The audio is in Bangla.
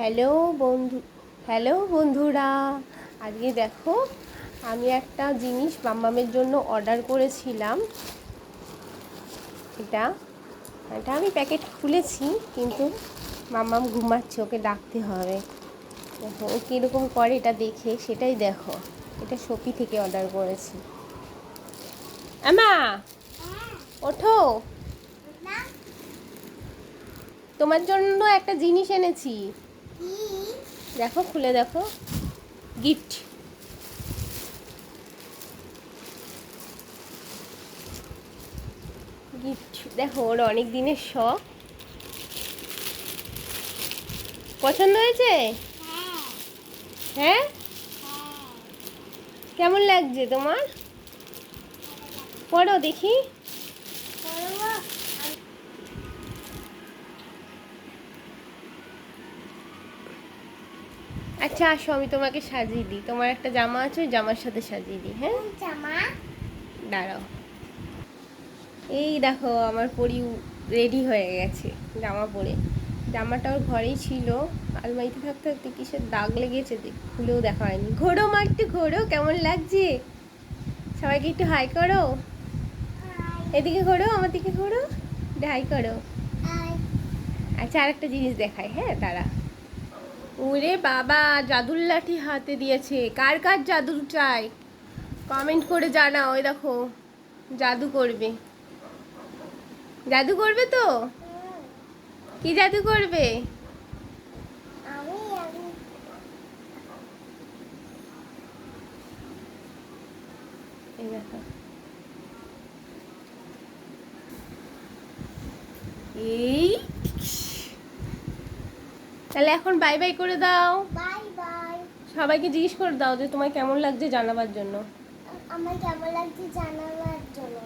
হ্যালো বন্ধু, হ্যালো বন্ধুরা। আজকে দেখো, আমি একটা জিনিস মাম্মামের জন্য অর্ডার করেছিলাম। এটা এটা আমি প্যাকেট খুলেছি, কিন্তু মাম্মাম ঘুমাচ্ছে, ওকে ডাকতে হবে। দেখো, ও কীরকম করে এটা দেখে, সেটাই দেখো। এটা শপি থেকে অর্ডার করেছি। আমা ওঠো। তোমার জন্য একটা জিনিস এনেছি। দেখো, খুলে দেখো। গিফট গিফট দেখো, ওর অনেক দিনের শখ। পছন্দ হয়েছে? হ্যাঁ। কেমন লাগছে তোমার? পড়ো দেখি। আচ্ছা আসো আমি তোমাকে সাজিয়ে দিই। তোমার একটা জামা আছে ওই জামার সাথে সাজিয়ে দিই হ্যাঁ? জামা? দাঁড়াও। এই দেখো আমার পরি রেডি হয়ে গেছে জামা পরে। জামাটা ওর ঘরেই ছিল আলমারিতে থাকতে থাকতে কিসের দাগ লেগেছে দেখ- খুলেও দেখা হয়নি। ঘোরো মা একটু ঘোরো কেমন লাগছে? সবাইকে একটু হাই করো। এদিকে ঘোরো আমার দিকে ঘোরো একটু হাই করো। আচ্ছা আরেকটা জিনিস দেখাই হ্যাঁ তারা ওরে বাবা, জাদুর লাঠি হাতে দিয়েছে। কার কার জাদু চাই? কমেন্ট করে জানা ওই দেখো, জাদু করবে। জাদু করবে তো? কি জাদু করবে? এই তাহলে এখন বাই বাই করে দাও। বাই বাই সবাইকে জিজ্ঞেস করে দাও যে তোমার কেমন লাগছে জানাবার জন্য। আমার কেমন লাগছে জানাবার জন্য।